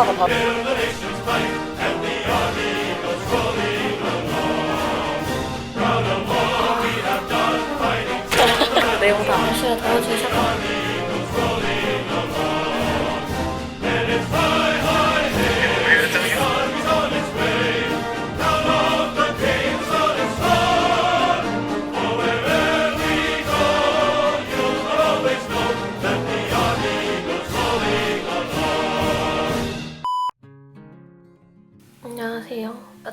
기차가 바로. 내용 다 아시아 도와주셔서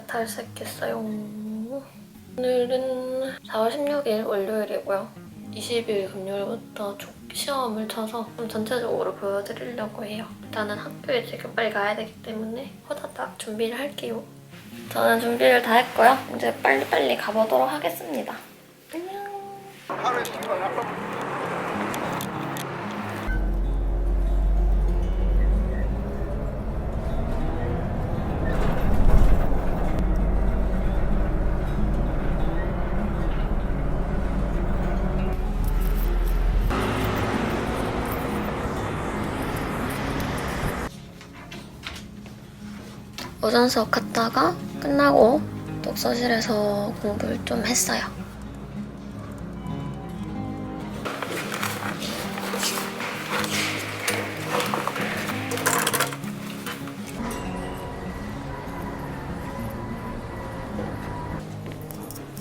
탈 시작했어요. 오늘은 4월 16일 월요일이고요. 20일 금요일부터 조- 시험을 쳐서 좀 전체적으로 보여드리려고 해요. 일단은 학교에 지금 빨리 가야 되기 때문에 호다닥 준비를 할게요. 저는 준비를 다 했고요. 이제 빨리빨리 가보도록 하겠습니다. 안녕. 오전 수업 갔다가 끝나고 독서실에서 공부를 좀 했어요.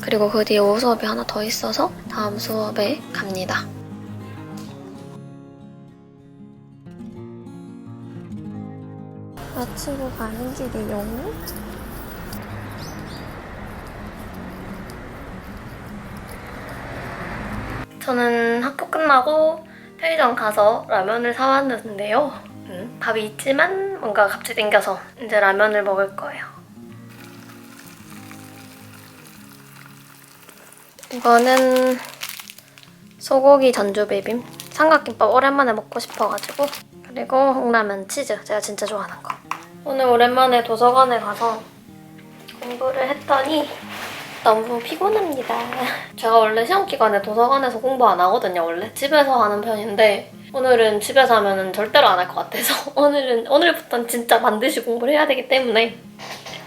그리고 그 뒤에 오후 수업이 하나 더 있어서 다음 수업에 갑니다. 마치고 가는 길이요. 저는 학교 끝나고 편의점 가서 라면을 사왔는데요. 음, 밥이 있지만 뭔가 갑자기 땡겨서 이제 라면을 먹을 거예요. 이거는 소고기 전주 비빔 삼각김밥 오랜만에 먹고 싶어가지고 그리고 홍라면 치즈 제가 진짜 좋아하는 거 오늘 오랜만에 도서관에 가서 공부를 했더니 너무 피곤합니다. 제가 원래 시험 기간에 도서관에서 공부 안 하거든요 원래. 집에서 하는 편인데 오늘은 집에서 하면 절대로 안 할 것 같아서 오늘은 오늘부터는 진짜 반드시 공부를 해야 되기 때문에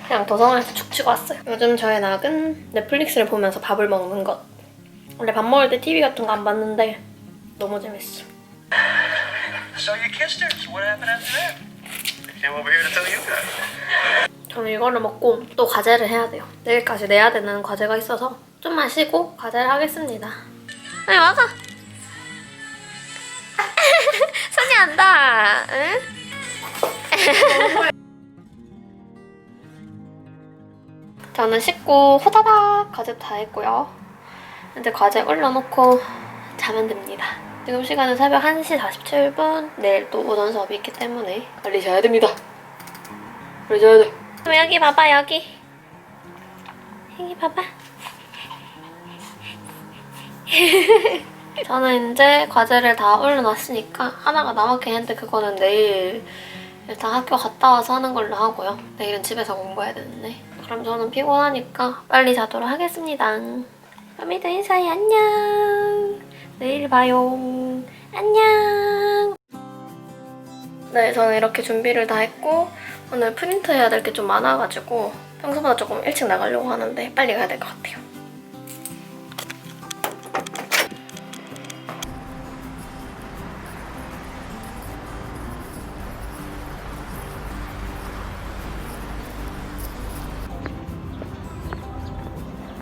그냥 도서관에서 축 치고 왔어요. 요즘 저의 낙은 넷플릭스를 보면서 밥을 먹는 것. 원래 밥 먹을 때 TV 같은 거 안 봤는데 너무 재밌어. So you kissed her. What happened after that? Came over here to tell you guys. 저는 이거를 먹고 또 과제를 해야 돼요. 내일까지 내야 되는 과제가 있어서 좀만 쉬고 과제를 하겠습니다. 아니 와가. 손이 안 닿아. 응? 저는 씻고 호다닥 과제 다 했고요. 이제 과제 올려놓고 자면 됩니다. 지금 시간은 새벽 1시 47분. 내일 또 오전 수업이 있기 때문에 빨리 자야 됩니다. 빨리 자야 돼. 그럼 여기 봐봐 여기. 여기 봐봐. 저는 이제 과제를 다 올려놨으니까 하나가 남았긴 했는데 그거는 내일 일단 학교 갔다 와서 하는 걸로 하고요. 내일은 집에서 공부해야 되는데. 그럼 저는 피곤하니까 빨리 자도록 하겠습니다. 그럼이도 인사해. 안녕 내일 봐요 안녕 네, 저는 이렇게 준비를 다 했고 오늘 프린트 해야 될 게 좀 많아가지고 평소보다 조금 일찍 나가려고 하는데 빨리 가야 될 것 같아요.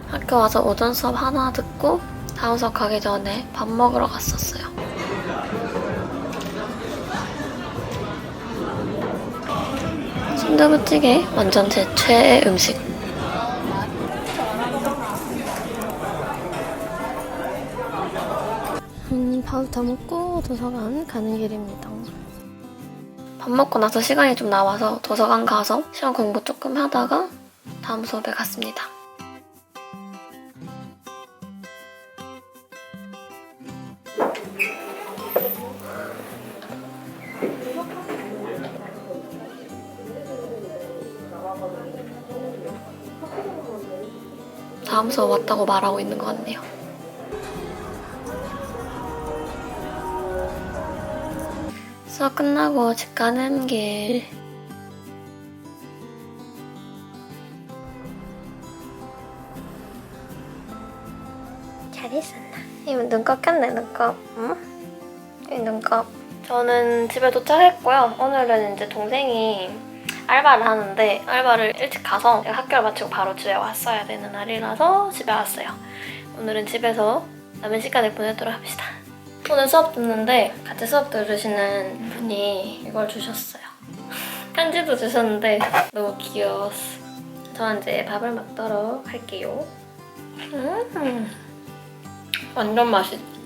학교 와서 오전 수업 하나 듣고 다음 수업 가기 전에 밥 먹으러 갔었어요. 순두부찌개 완전 제 최애 음식. 음, 밥 다 먹고 도서관 가는 길입니다. 밥 먹고 나서 시간이 좀 나와서 도서관 가서 시험 공부 조금 하다가 다음 수업에 갔습니다. 찾아서 왔다고 말하고 있는 것 같네요. 수업 끝나고 집 가는 길 잘했었나? 이거 눈곱 꼈네 눈곱 응? 어? 이 눈곱 저는 집에 도착했고요 오늘은 이제 동생이 알바를 하는데 알바를 일찍 가서 학교를 마치고 바로 집에 왔어야 되는 날이라서 집에 왔어요. 오늘은 집에서 남은 시간을 보내도록 합시다. 오늘 수업 듣는데 같이 수업 들으시는 분이 이걸 주셨어요. 편지도 주셨는데 너무 귀여웠어. 저 이제 밥을 먹도록 할게요. 음, 완전 맛있. 응,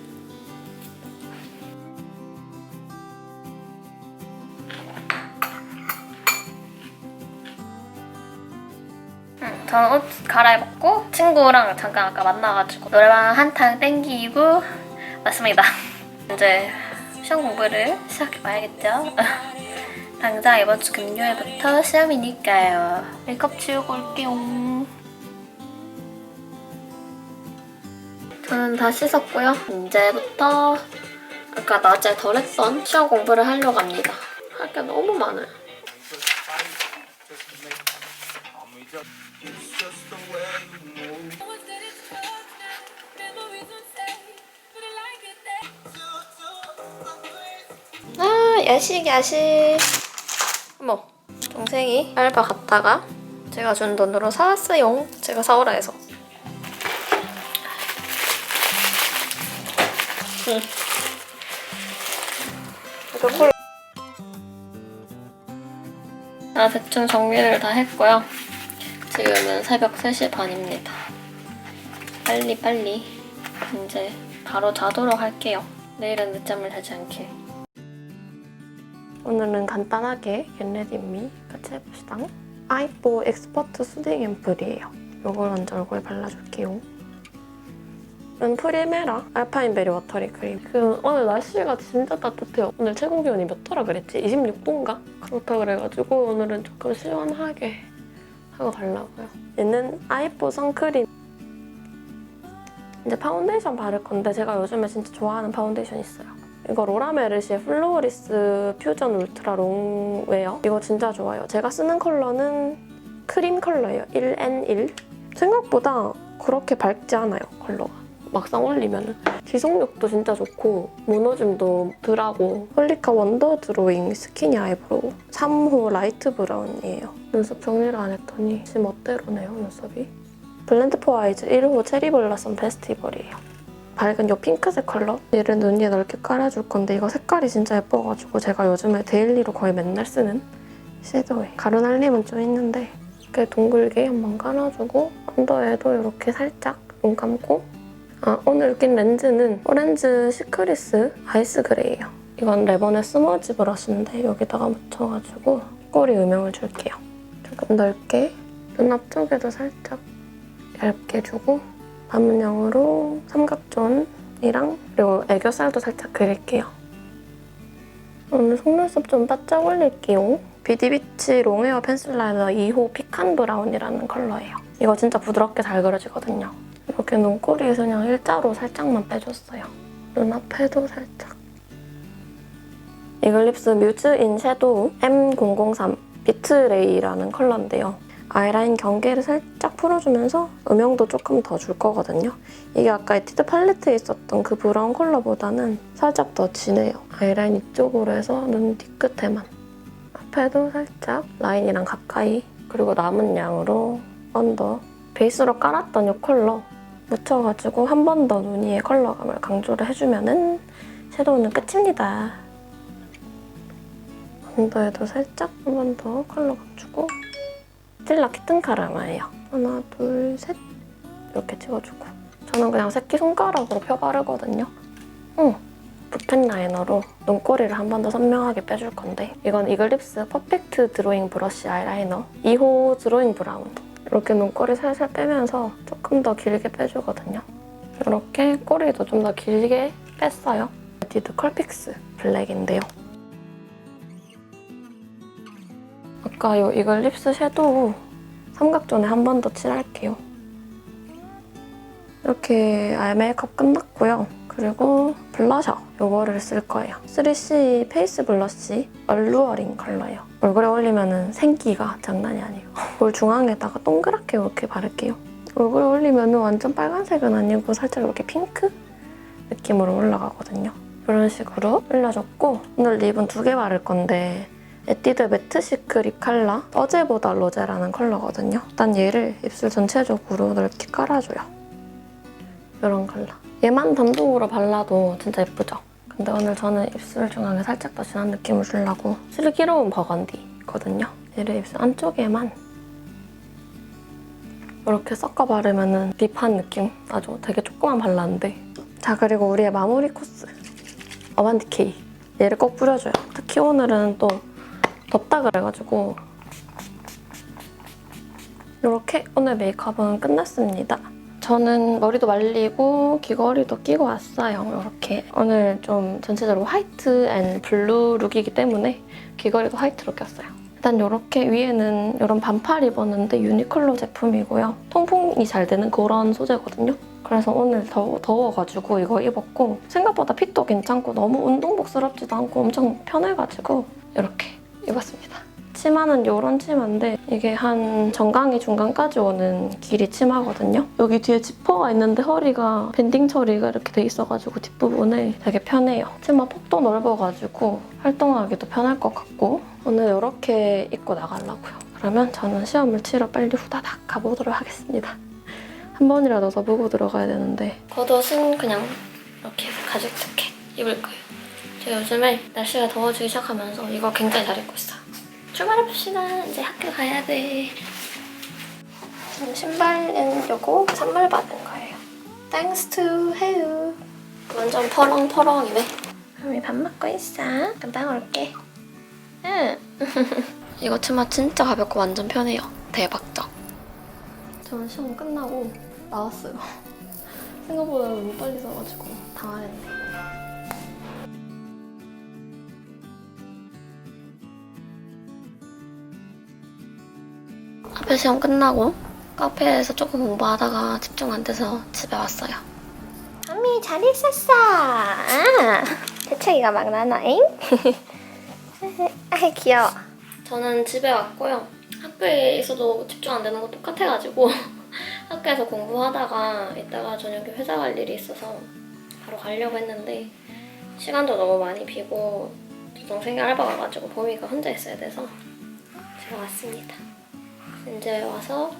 저는 옷 갈아입었고 친구랑 잠깐 아까 만나가지고 노래방 한탕 땡기고 왔습니다. 이제 시험 공부를 시작해봐야겠죠? 당장 이번 주 금요일부터 시험이니까요. 메이크업 지우고 올게요. 저는 다 씻었고요. 이제부터 아까 낮에 덜 했던 시험 공부를 하려고 합니다. 할 게 너무 많아요. 아, 야식, 야식. 어머, 동생이 알바 갔다가 제가 준 돈으로 사왔어요. 제가 사오라 해서. 응. 콜. 아, 대충 정리를 다 했고요. 지금은 새벽 3시 반입니다. 빨리 빨리 이제 바로 자도록 할게요. 내일은 늦잠을 자지 않게. 오늘은 간단하게 겟레디미 같이 해봅시다. 아이뽀 엑스퍼트 수딩 앰플이에요. 이걸 먼저 얼굴에 발라줄게요. 이건 프리메라 알파인 베리 워터리 크림. 그 오늘 날씨가 진짜 따뜻해요. 오늘 최고 기온이 몇 도라 그랬지? 26도인가? 그렇다 그래가지고 오늘은 조금 시원하게 하고 가려고요. 얘는 아이뽀 선크림. 이제 파운데이션 바를 건데 제가 요즘에 진짜 좋아하는 파운데이션 있어요. 이거 로라메르시의 플로리스 퓨전 울트라 롱웨어. 이거 진짜 좋아요. 제가 쓰는 컬러는 크림 컬러예요. 1N1. 생각보다 그렇게 밝지 않아요, 컬러가. 막상 올리면은 지속력도 진짜 좋고 무너짐도 덜하고 홀리카 원더 드로잉 스키니 아이브로우 3호 라이트 브라운이에요. 눈썹 정리를 안 했더니 지금 멋대로네요, 눈썹이. 블렌드 포 아이즈 1호 체리 블라썸 페스티벌이에요. 밝은 요 핑크색 컬러 얘를 눈 위에 넓게 깔아줄 건데 이거 색깔이 진짜 예뻐가지고 제가 요즘에 데일리로 거의 맨날 쓰는 섀도우예요. 가루 날림은 좀 있는데 이렇게 동글게 한번 깔아주고 언더에도 이렇게 살짝 눈 감고 아 오늘 낀 렌즈는 오렌지 시크리스 아이스 그레이예요. 이건 레번의 스머지 브러쉬인데 여기다가 묻혀가지고 꼬리 음영을 줄게요. 조금 넓게 눈 앞쪽에도 살짝 얇게 주고 반문형으로 삼각존이랑 그리고 애교살도 살짝 그릴게요. 오늘 속눈썹 좀 바짝 올릴게요. 비디비치 롱웨어 펜슬 라이너 2호 피칸 브라운이라는 컬러예요. 이거 진짜 부드럽게 잘 그려지거든요. 이렇게 눈꼬리에서 그냥 일자로 살짝만 빼줬어요. 눈앞에도 살짝. 이글립스 뮤즈 인 섀도우 M003 비트레이라는 컬러인데요. 아이라인 경계를 살짝 풀어주면서 음영도 조금 더 줄 거거든요. 이게 아까 에뛰드 팔레트에 있었던 그 브라운 컬러보다는 살짝 더 진해요. 아이라인 이쪽으로 해서 눈 뒤끝에만. 앞에도 살짝 라인이랑 가까이 그리고 남은 양으로 언더 베이스로 깔았던 이 컬러 묻혀가지고 한 번 더 눈 위에 컬러감을 강조를 해주면은 섀도우는 끝입니다. 언더에도 살짝 한 번 더 컬러 감 주고 스틸라 키튼 카르마예요. 하나, 둘, 셋 이렇게 찍어주고 저는 그냥 새끼 손가락으로 펴 바르거든요. 응. 붓펜 라이너로 눈꼬리를 한 번 더 선명하게 빼줄 건데 이건 이글립스 퍼펙트 드로잉 브러쉬 아이라이너 2호 드로잉 브라운 이렇게 눈꼬리 살살 빼면서 조금 더 길게 빼주거든요. 이렇게 꼬리도 좀 더 길게 뺐어요. 디드 컬픽스 블랙인데요. 아까 이 이글립스 섀도우 삼각존에 한 번 더 칠할게요. 이렇게 아이 메이크업 끝났고요. 그리고 블러셔 이거를 쓸 거예요. 3C 페이스 블러쉬 얼루어링 컬러예요. 얼굴에 올리면 생기가 장난이 아니에요. 볼 중앙에다가 동그랗게 이렇게 바를게요. 얼굴에 올리면 완전 빨간색은 아니고 살짝 이렇게 핑크? 느낌으로 올라가거든요. 이런 식으로 올려줬고 오늘 립은 두 개 바를 건데 에뛰드 매트 시크릿 컬러 어제보다 로제라는 컬러거든요. 일단 얘를 입술 전체적으로 넓게 깔아줘요. 이런 컬러. 얘만 단독으로 발라도 진짜 예쁘죠? 근데 오늘 저는 입술 중앙에 살짝 더 진한 느낌을 주려고 슬기로운 버건디거든요. 얘를 입술 안쪽에만 이렇게 섞어 바르면은 립한 느낌 아주 되게 조그만 발랐는데 자 그리고 우리의 마무리 코스 어반디 K 얘를 꼭 뿌려줘요. 특히 오늘은 또 덥다 그래가지고 이렇게 오늘 메이크업은 끝났습니다. 저는 머리도 말리고 귀걸이도 끼고 왔어요. 이렇게 오늘 좀 전체적으로 화이트 앤 블루 룩이기 때문에 귀걸이도 화이트로 꼈어요. 일단 이렇게 위에는 이런 반팔 입었는데 유니클로 제품이고요. 통풍이 잘 되는 그런 소재거든요. 그래서 오늘 더, 더워가지고 이거 입었고 생각보다 핏도 괜찮고 너무 운동복스럽지도 않고 엄청 편해가지고 이렇게 입었습니다. 치마는 이런 치마인데 이게 한 정강이 중간까지 오는 길이 치마거든요. 여기 뒤에 지퍼가 있는데 허리가 밴딩 처리가 이렇게 돼 있어가지고 뒷부분에 되게 편해요. 치마 폭도 넓어가지고 활동하기도 편할 것 같고 오늘 이렇게 입고 나가려고요. 그러면 저는 시험을 치러 빨리 후다닥 가보도록 하겠습니다. 한 번이라도 더 보고 들어가야 되는데 겉옷은 그냥 이렇게 가죽 자켓 입을 거예요. 저 요즘에 날씨가 더워지기 시작하면서 이거 굉장히 잘 입고 있어요. 출발해봅시다. 이제 학교 가야 돼. 신발은 요거 선물 받은 거예요. Thanks to 해유. 완전 퍼렁퍼렁이네. 그럼 밥 먹고 있어. 금방 올게. 응. 이거 치마 진짜 가볍고 완전 편해요. 대박적. 저는 시험 끝나고 나왔어요. 생각보다 너무 빨리 써가지고 당황했네. 앞에 시험 끝나고 카페에서 조금 공부하다가 집중 안 돼서 집에 왔어요. 언니 잘 있었어. 아, 대책이가 막 나나잉? 아 귀여워. 저는 집에 왔고요. 학교에 있어도 집중 안 되는 거 똑같아가지고 학교에서 공부하다가 이따가 저녁에 회사 갈 일이 있어서 바로 가려고 했는데 시간도 너무 많이 비고 저 동생이 알바 가가지고 보미가 혼자 있어야 돼서 제가 왔습니다. 이제 와서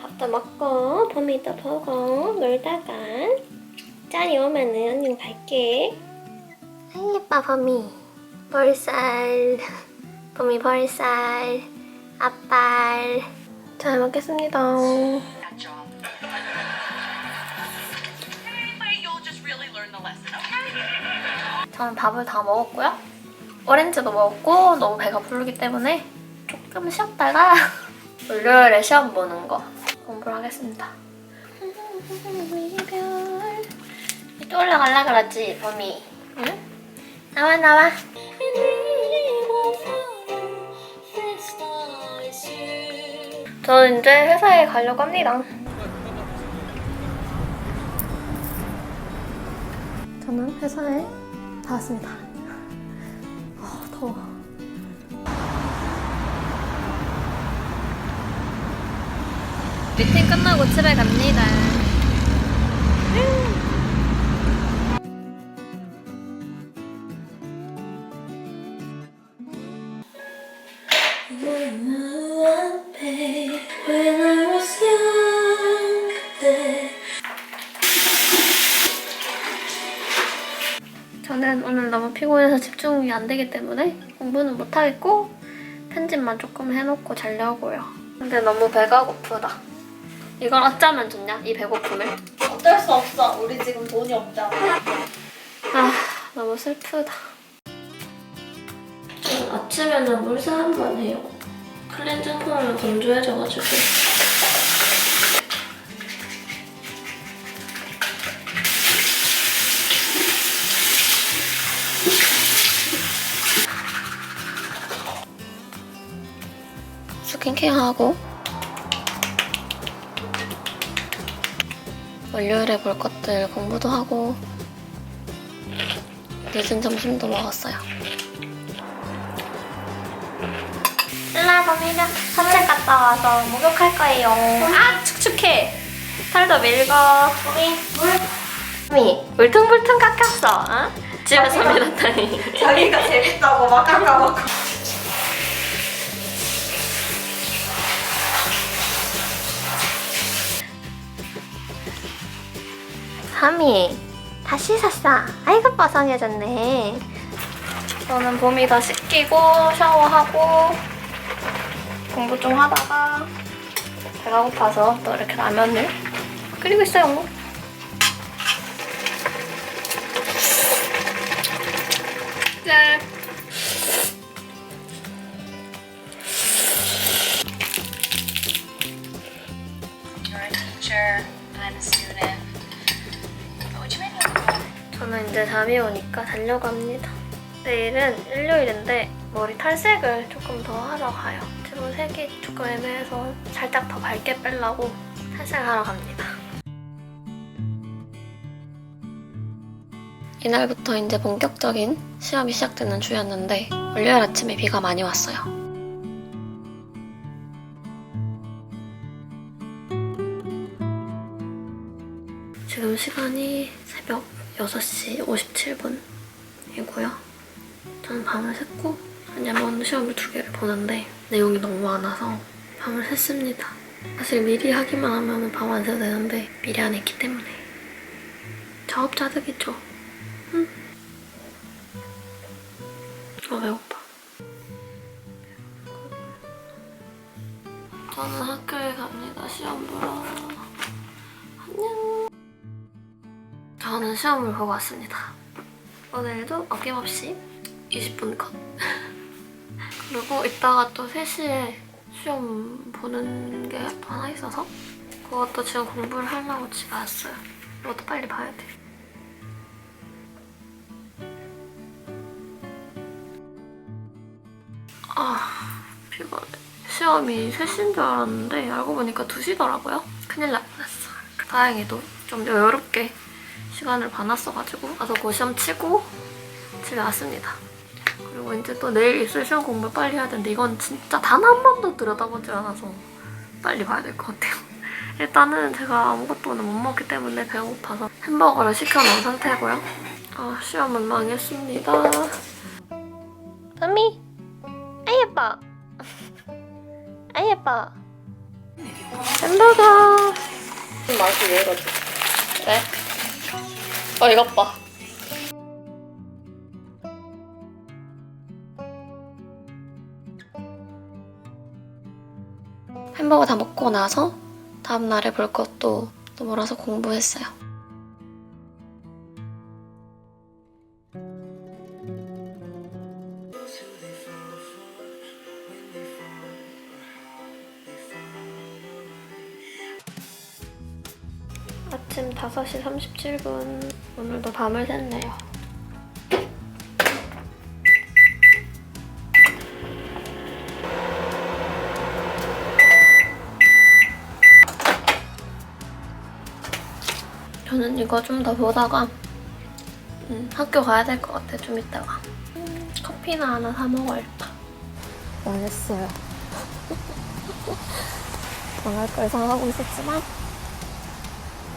밥도 먹고 범이도 보고 놀다가 짠이 오면은 언니 갈게. 아이 예뻐 범이. 볼살. 범이 볼살. 앞발 잘 먹겠습니다? 저는 밥을 다 먹었고요. 오렌지도 먹었고 너무 배가 부르기 때문에 조금 쉬었다가 월요일에 시험 보는 거 공부를 하겠습니다. 또 올라갈라 그러지 범이. 응? 나와 나와. 저는 이제 회사에 가려고 합니다. 저는 회사에 다 왔습니다. 아 더워 미팅 끝나고 집에 갑니다 저는 오늘 너무 피곤해서 집중이 안 되기 때문에 공부는 못 하겠고 편집만 조금 해놓고 자려고요. 근데 너무 배가 고프다. 이걸 어쩌면 좋냐? 이 배고픔을. 어쩔 수 없어. 우리 지금 돈이 없잖아. 아 너무 슬프다. 저는 아침에는 물세 한 번 해요. 클렌징 폼을 건조해져가지고. 스킨케어하고 월요일에 볼 것들 공부도 하고 늦은 점심도 먹었어요. 일라 범이가 산책 갔다 와서 목욕할 거예요. 아 축축해. 털도 밀고. 범이 물. 미 울퉁불퉁 깎였어. 어? 집에서 밀었다니. 자기가 재밌다고 막 깎아먹고. 하미 다시 샀어. 아이고 뻐성해졌네. 저는 봄이 다 씻기고 샤워하고 공부 좀 하다가 배가 고파서 또 이렇게 라면을 끓이고 있어요. 저는 이제 잠이 오니까 달려갑니다. 내일은 일요일인데 머리 탈색을 조금 더 하러 가요. 지금 색이 조금 애매해서 살짝 더 밝게 빼려고 탈색하러 갑니다. 이날부터 이제 본격적인 시험이 시작되는 주였는데 월요일 아침에 비가 많이 왔어요. 지금 시간이 새벽 6시 57분이고요. 저는 밤을 샜고 왜냐면 시험을 두 개를 보는데 내용이 너무 많아서 밤을 샜습니다. 사실 미리 하기만 하면 밤 안 새도 되는데 미리 안 했기 때문에 자업자득이죠. 응. 아 배고파. 시험을 보고 왔습니다. 오늘도 어김없이 20분 컷. 그리고 이따가 또 3시에 시험 보는 게 또 하나 있어서 그것도 지금 공부를 하려고 집에 왔어요. 이것도 빨리 봐야 돼. 아, 피곤해. 시험이 3시인 줄 알았는데 알고 보니까 2시더라고요. 큰일 날 뻔했어. 다행히도 좀 여유롭게 시간을 봐놨어가지고 와서 그 시험 치고 집에 왔습니다. 그리고 이제 또 내일 있을 시험 공부 빨리 해야 되는데 이건 진짜 단 한 번도 들여다보지 않아서 빨리 봐야 될 것 같아요. 일단은 제가 아무것도 오늘 못 먹기 때문에 배고파서 햄버거를 시켜놓은 상태고요. 아, 시험은 망했습니다. 담미! 아 예뻐! 아 예뻐! 햄버거! 맛이 왜 이러지? 네? 어 이것 봐. 햄버거 다 먹고 나서 다음 날에 볼 것도 또 몰아서 공부했어요. 아침 5시 37분. 오늘도 밤을 샜네요. 저는 이거 좀 더 보다가 음, 학교 가야 될 것 같아 좀 이따가 음, 커피나 하나 사 먹어야겠다 망했어요 망할 걸 예상하고 있었지만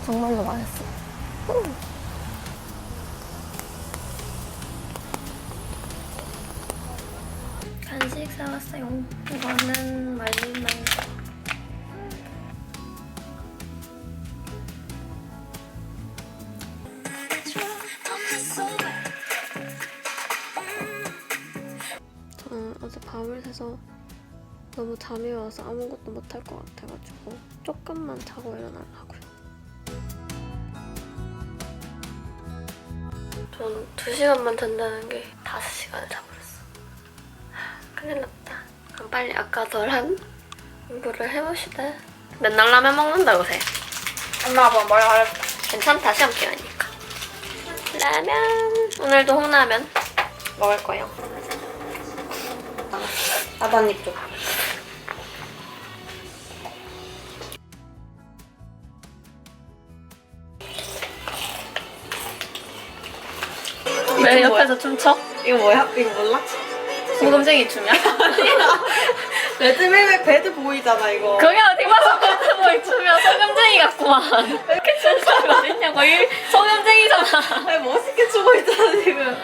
정말로 망했어. 간식 사왔어요. 이거는 말린 망고 저는 어제 밤을 새서 너무 잠이 와서 아무것도 못할 것 같아가지고 조금만 자고 일어나려고요. 전 2시간만 잔다는 게 5시간을 자버렸어. 큰일 났다. 그럼 빨리 아까 덜한 공부를 해봅시다. 맨날 라면 먹는다 요새. 엄마 아빠 뭐라 그랬어? 괜찮다 시험 기간이니까. 라면 오늘도 홍라면 먹을 거예요. 아버님 쪽. 왜 옆에서 춤춰? 이거 뭐야? 이거 몰라? 소금쟁이 춤이야? 레드벨벳 배드 보이잖아 이거. 그게 어디 봐서 배드보이 추면 소금쟁이 같구만. 왜 이렇게 순서이 어딨냐고 이 소년쟁이잖아 왜 멋있게 추고 있잖아 지금.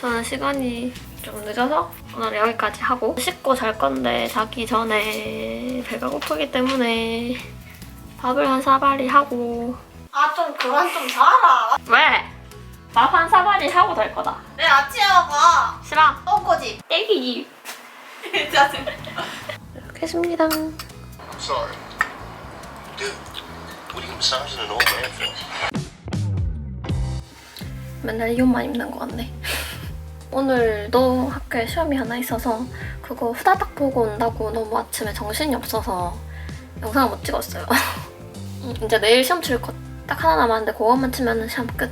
저는 시간이 좀 늦어서 오늘 여기까지 하고 씻고 잘 건데 자기 전에 배가 고프기 때문에 밥을 한 사발이 하고 아 좀 그만 좀 자라. 왜? 밥한 사발이 하고 될 거다 내 아침에 가. 싫어 똥꼬집. 떼기 짜증. 이렇게 했습니다 I'm sorry. Dude, what are you massaging an old man for? 맨날 이 옷만 입는 것 같네 오늘도 학교에 시험이 하나 있어서 그거 후다닥 보고 온다고 너무 아침에 정신이 없어서 영상을 못 찍었어요 음, 이제 내일 시험 칠거 딱 하나 남았는데 그것만 치면 시험 끝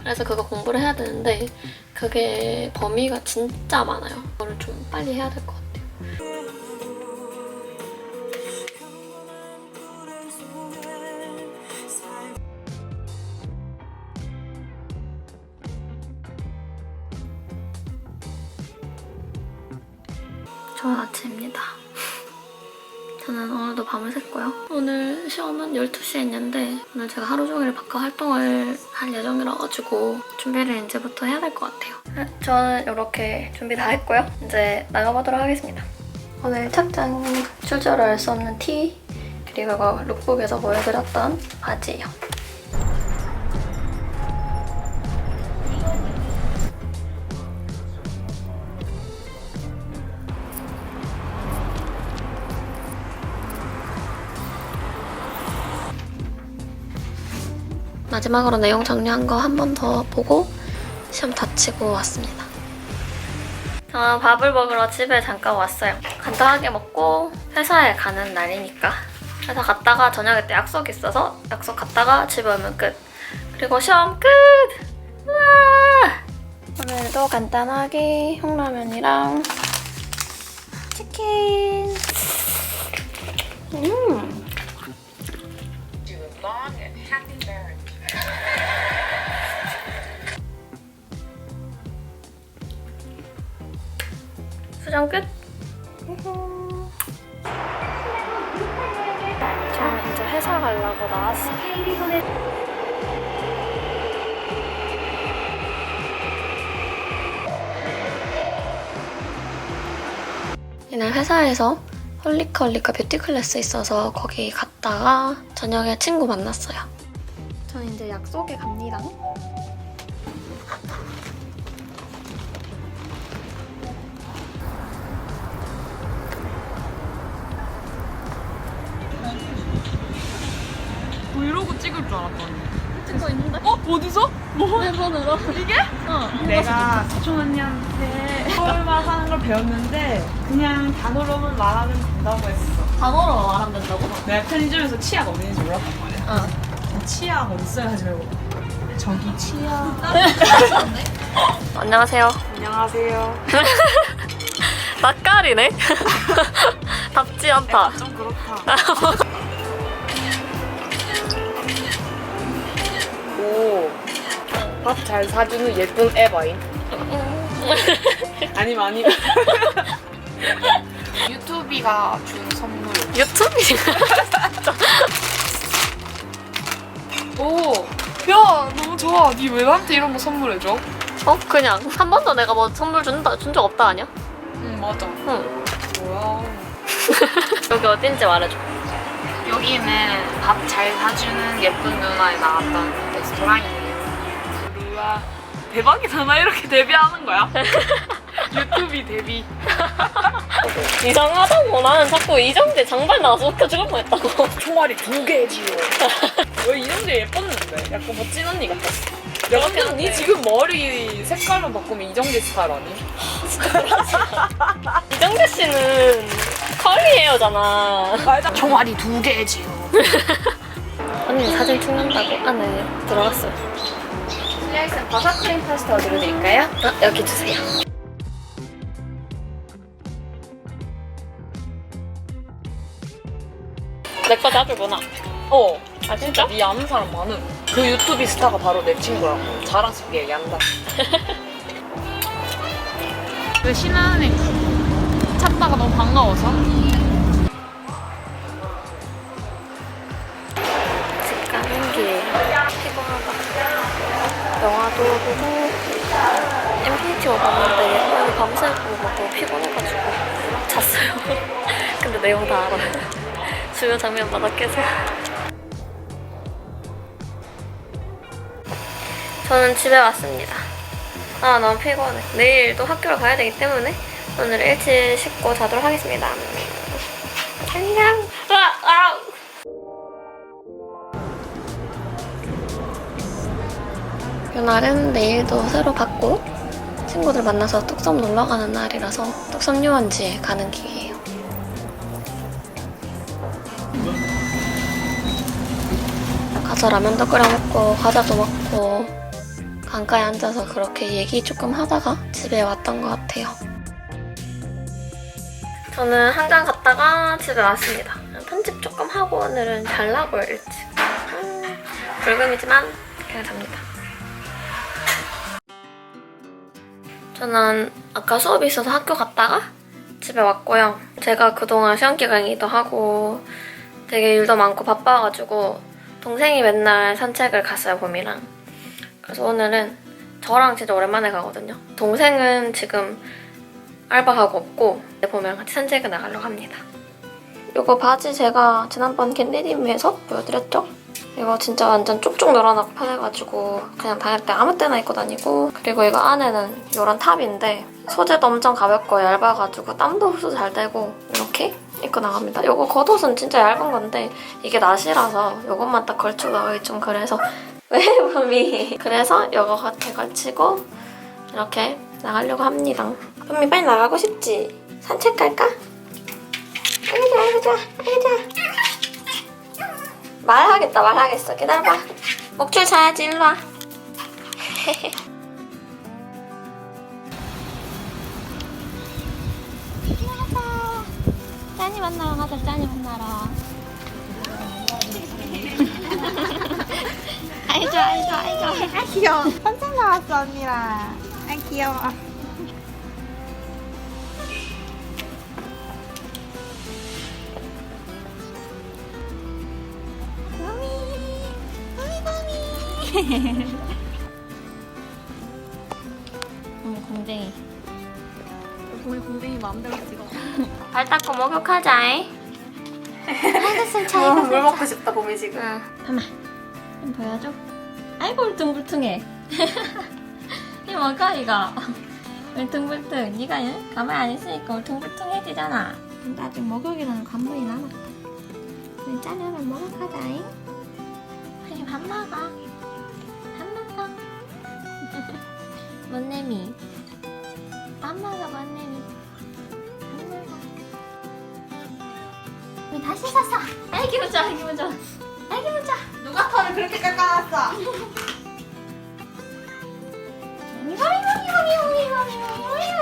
그래서 그거 공부를 해야 되는데 그게 범위가 진짜 많아요 그거를 좀 빨리 해야 될 것 같아요 좋은 아침입니다. 저는 오늘도 밤을 샜고요. 오늘 시험은 12시에 있는데 오늘 제가 하루 종일 바깥 활동을 할 예정이라 가지고 준비를 이제부터 해야 될 것 같아요. 네, 저는 이렇게 준비 다 했고요. 이제 나가보도록 하겠습니다. 오늘 착장 출저를 알수 없는 티 그리고 룩북에서 보여드렸던 바지예요. 마지막으로 내용 정리한 거 한 번 더 보고 시험 다 치고 왔습니다. 저 밥을 먹으러 집에 잠깐 왔어요. 간단하게 먹고 회사에 가는 날이니까 회사 갔다가 저녁에 때 약속 있어서 약속 갔다가 집에 오면 끝. 그리고 시험 끝! 우와! 오늘도 간단하게 콩라면이랑 치킨. 음. 수정 끝. 저 이제 회사 가려고 나왔어요. 이날 회사에서 홀리카 홀리카 뷰티 클래스 있어서 거기 갔다가 저녁에 친구 만났어요. 저는 이제 약속에 갑니다. 줄 알았더니 찍고 있는데? 어? 어디서? 뭐? 일본으로. 이게? 어. 내가 사촌 언니한테 서울말 하는 걸 배웠는데 그냥 단어로만 말하면 된다고 했어 단어로 말하면 된다고? 내가 편의점에서 치약 어딘지 몰랐단 말이야 어. 치약 어디 말고 저기 치약 안녕하세요. 안녕하세요 낯가리네? 답지 않다. 좀 그렇다 오밥 잘 사주는 예쁜 에바인 아니면 아니면 유튜비가 준 선물 유튜브? 오, 야, 너무 좋아. 니 왜 나한테 이런 거 선물해줘? 어? 그냥. 한 번도 내가 뭐 선물 준다, 준 적 없다 아니야? 응, 맞아. 응. 뭐야. 여기 어딘지 말해줘. 여기는 밥 잘 사주는 예쁜 누나에 나왔던 레스토랑이에요. 루아, 대박이다. 나 이렇게 데뷔하는 거야. 유튜브 데뷔. 이상하다고. 나는 자꾸 이정재 장발 나와서 웃겨 죽을 뻔했다고. 총알이 두 개지요. 왜 이정재 예뻤는데? 약간 멋진 언니 같았어. 야, 근데 그렇긴 니 한데. 지금 머리 색깔만 바꾸면 이정재 스타일 아니? 이정재 씨는 컬리 헤어잖아. 맞아. 총알이 두 개지요. 언니 사진 찍는다고 안에 들어갔어요. 슬라이스 바삭크림 파스타 어디로 드릴까요? 아, 여기 주세요. 내 거 자주구나. 어. 아 진짜? 니 아는 사람 많음. 그 유튜브 스타가 바로 내 친구라고. 자랑스럽게 얘기한다. 그 신한은행 찾다가 너무 반가워서. 영화도 보고 인피니티워 봤는데 오늘 밤새 보고 너무 피곤해가지고 잤어요. 근데 내용 다 알아요. 주요 장면마다 계속. 저는 집에 왔습니다. 아 너무 피곤해. 내일도 학교를 가야 되기 때문에 오늘 일찍 씻고 자도록 하겠습니다. 안녕. 그날은 내일도 새로 받고 친구들 만나서 뚝섬 놀러 가는 날이라서 뚝섬 유원지에 가는 길이에요. 가서 라면도 끓여 먹고 과자도 먹고 강가에 앉아서 그렇게 얘기 조금 하다가 집에 왔던 것 같아요. 저는 한강 갔다가 집에 왔습니다. 편집 조금 하고 오늘은 잘라고요 일찍. 음, 불금이지만 그냥 잡니다. 저는 아까 수업이 있어서 학교 갔다가 집에 왔고요. 제가 그동안 시험 기간이기도 하고 되게 일도 많고 바빠가지고 동생이 맨날 산책을 갔어요, 봄이랑. 그래서 오늘은 저랑 진짜 오랜만에 가거든요. 동생은 지금 알바하고 없고 봄이랑 같이 산책을 나가려고 합니다. 이거 바지 제가 지난번 겟레디미에서 보여드렸죠? 이거 진짜 완전 쭉쭉 늘어나고 편해가지고 그냥 다닐 때 아무 때나 입고 다니고 그리고 이거 안에는 이런 탑인데 소재도 엄청 가볍고 얇아가지고 땀도 흡수 잘 되고 이렇게 입고 나갑니다. 이거 겉옷은 진짜 얇은 건데 이게 나시라서 이것만 딱 걸치고 나가기 좀 그래서 왜 봄이 그래서 이거 겉에 걸치고 이렇게 나가려고 합니다. 봄이 빨리 나가고 싶지? 산책 갈까? 아이자 아이자 아이자 말하겠다 말하겠어 기다려봐 목줄 사야지 일로와 짠이 만나러 가자 짠이 만나러 아이죠 아이죠 아이죠 아 귀여워. 깜짝 나왔어 언니랑. 아 귀여워. 음, 공댕이. 우리 공댕이 마음대로 찍어. 발 닦고 목욕하자잉. 아이고 차이 물 먹고 싶다 봄이 지금. 응. 잠깐만. 좀 보여줘. 아이고 울퉁불퉁해. 이 뭐가 이거? 울퉁불퉁. 네가 가만히 안 있으니까 울퉁불퉁해지잖아. 근데 아직 목욕이라는 관문이 남았다. 우리 짜려면 목욕하자잉. 빨리 밥 먹어 못내미 엄마가 못내미 다시 사서. 아기 보자 아기 보자 아기 보자 누가 털을 그렇게 깎아놨어? 이거 이거 이거 이거 이거 이거.